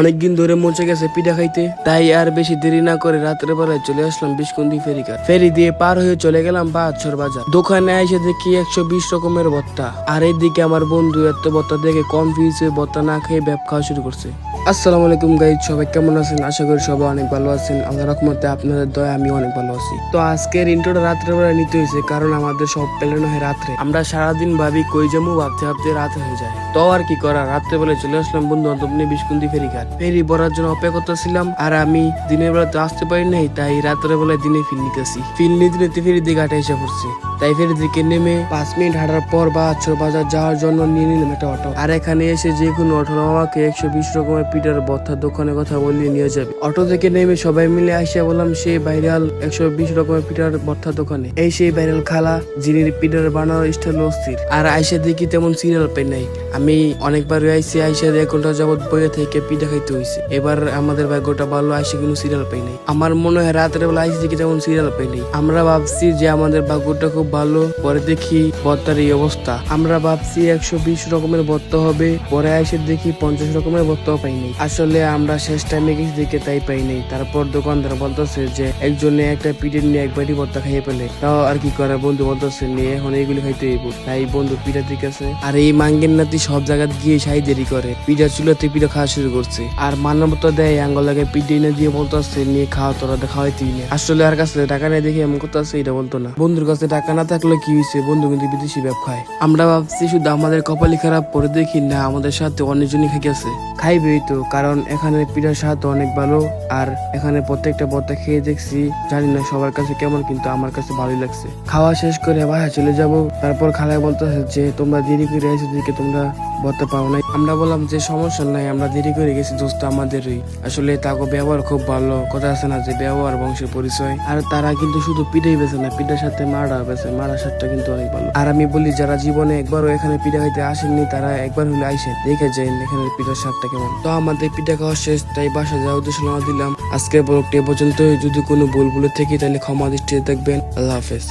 অনেকদিন ধরে মচে গেছে পিঠা খাইতে। তাই আর বেশি দেরি না করে রাতের বেলায় চলে আসলাম বিষ্কুন্দি ফেরিকা ফেরি দিয়ে পার হয়ে চলে গেলাম বাহাত্তর বাজার। দোকানে এসে দেখি একশো বিশ রকমের ভত্তা আর এইদিকে আমার বন্ধু এত বত্তা দেখে কনফিউজ হয়ে ভত্তা না খেয়ে ব্যাপ খাওয়া শুরু করছে। আসসালামু আলাইকুম গাইজ, সবাই কেমন আছেন? আশা করি সবাই অনেক ভালো আছেন। আল্লাহ রহমতে আপনাদের দয়া আমি অনেক ভালো আছি। তো আজকের ইন্ট্রোটা রাত্রে বেলা নিতে হয়েছে, কারণ আমাদের সব প্ল্যান হয় রাত্রে। আমরা সারাদিন ভাবি কই যাব, ভাবতে ভাবতে রাত হয়ে যায়। তো আর কি করা রাত্রে বেলায় চলে আসলাম বন্ধু বান্ধব নিয়ে বিষ্কুন্দি ফেরি ঘাট। ফেরি ভরার জন্য অপেক্ষা করতেছিলাম, আর আমি দিনের বেলা তো আসতে পারি নাই, তাই রাত্রে বেলায় দিনে ফিল নিতেছি ফিল নিতে নিতে ফেরি দিয়ে ঘাটে এসে পড়ছি। তাই ফেরি দিকে নেমে পাঁচ মিনিট হাঁটার পর বা বাজার যাওয়ার জন্য নিয়ে নিলাম একটা অটো। আর এখানে এসে যে কোনো অটো আমাকে একশো বিশ রকমের পিঠার বত্তার দোকানের কথা বলিয়ে নিয়ে যাবে। অটো থেকে নেমে সবাই মিলে আসিয়া বললাম সেই ভাইরাল একশো বিশ রকমের পিঠার বত্তার দোকানে। এই সেই ভাইরাল খালা, যিনি পিঠার বানানোর স্টাইল অস্থির। আর আইসা দেখি তেমন সিরিয়াল পাই নাই। আমি অনেকবার আইসি, আইসা এক ঘণ্টা যাবত বইয়ে থেকে পিঠা খাইতে হয়েছে এবার আমাদের ভাগ্যটা ভালো, আইসে কোনো সিরিয়াল পাই নাই। আমার মনে হয় রাতের বেলা আইসি দেখি তেমন সিরিয়াল পাই নাই। আমরা ভাবছি যে আমাদের ভাগ্যটা খুব ভালো, পরে দেখি বত্তার এই অবস্থা। আমরা ভাবছি একশো বিশ রকমের বত্ত হবে, পরে এসে দেখি পঞ্চাশ রকমের বত্তাও পাইনি আসলে আমরা শেষ টাইমে গেছি দেখে তাই পাইনি তারপর দোকানদার বলতেছে যে, একজনে একটা পিঠে নিয়ে একবারই বত্তা খাইয়ে ফেলে। তাও আর কি করে, বন্ধু বলতেছে, নিয়ে এখন এইগুলি খাইতে হইব। তাই বন্ধু পিঠা দিকে আছে আর এই মাঙ্গের নাতি সব জায়গা গিয়ে সাই দেরি করে। পিঠা চুলাতে পিঠা খাওয়া শুরু করছে। আর মানবতা দেয়, আঙ্গল লাগে পিঠে এনে দিয়ে বলতেছে, নিয়ে খাওয়া তোরা খাওয়াইতেই না আসলে আর কাছে টাকা নেই দেখে এমন করতেছে, এটা বলতো না। বন্ধুর কাছে টাকা না থাকলে কি হয়েছে? বন্ধু কিন্তু বিদেশি ব্যাপ খায়। আমরা ভাবছি শুধু আমাদের কপালি খারাপ, পরে দেখি না, আমাদের সাথে অনেকজনই খেয়ে গেছে খাইবেই তো, কারণ এখানে পিঠার স্বাদ অনেক ভালো, আর এখানে প্রত্যেকটা বত্তা খেয়ে দেখছি, জানি না সবার কাছে কেমন, কিন্তু আমার কাছে ভালোই লাগছে। খাওয়া শেষ করে বাসা চলে যাব, তারপর খালায় বলতেছে যে, তোমরা দেরি করে এসে দিকে তোমরা বত্তা পাও নাই। আমরা বললাম যে, সমস্যা নাই, আমরা দেরি করে গেছি, দোস্ত আমাদেরই। আসলে তাকে ব্যবহার খুব ভালো, কথা আছে না যে, ব্যবহার বংশের পরিচয়। আর তারা কিন্তু শুধু পিঠাই বেছে না, পিঠার সাথে মারা বেছে মারা স্বাদটা কিন্তু অনেক ভালো। আর আমি বলি, যারা জীবনে একবারও এখানে পিঠা খাইতে আসেননি, তারা একবার হলে আইসে দেখে যাই এখানে পিঠার স্বাদটা কেমন। তো আমাদের পিঠা খাওয়া শেষ, তাই বাসা যাওয়ার উদ্দেশ্য না দিলাম। আজকের ব্লগটি পর্যন্ত যদি কোনো ভুল ভুলে থেকে, তাহলে ক্ষমা দৃষ্টিতে দেখবেন। আল্লাহ হাফেজ।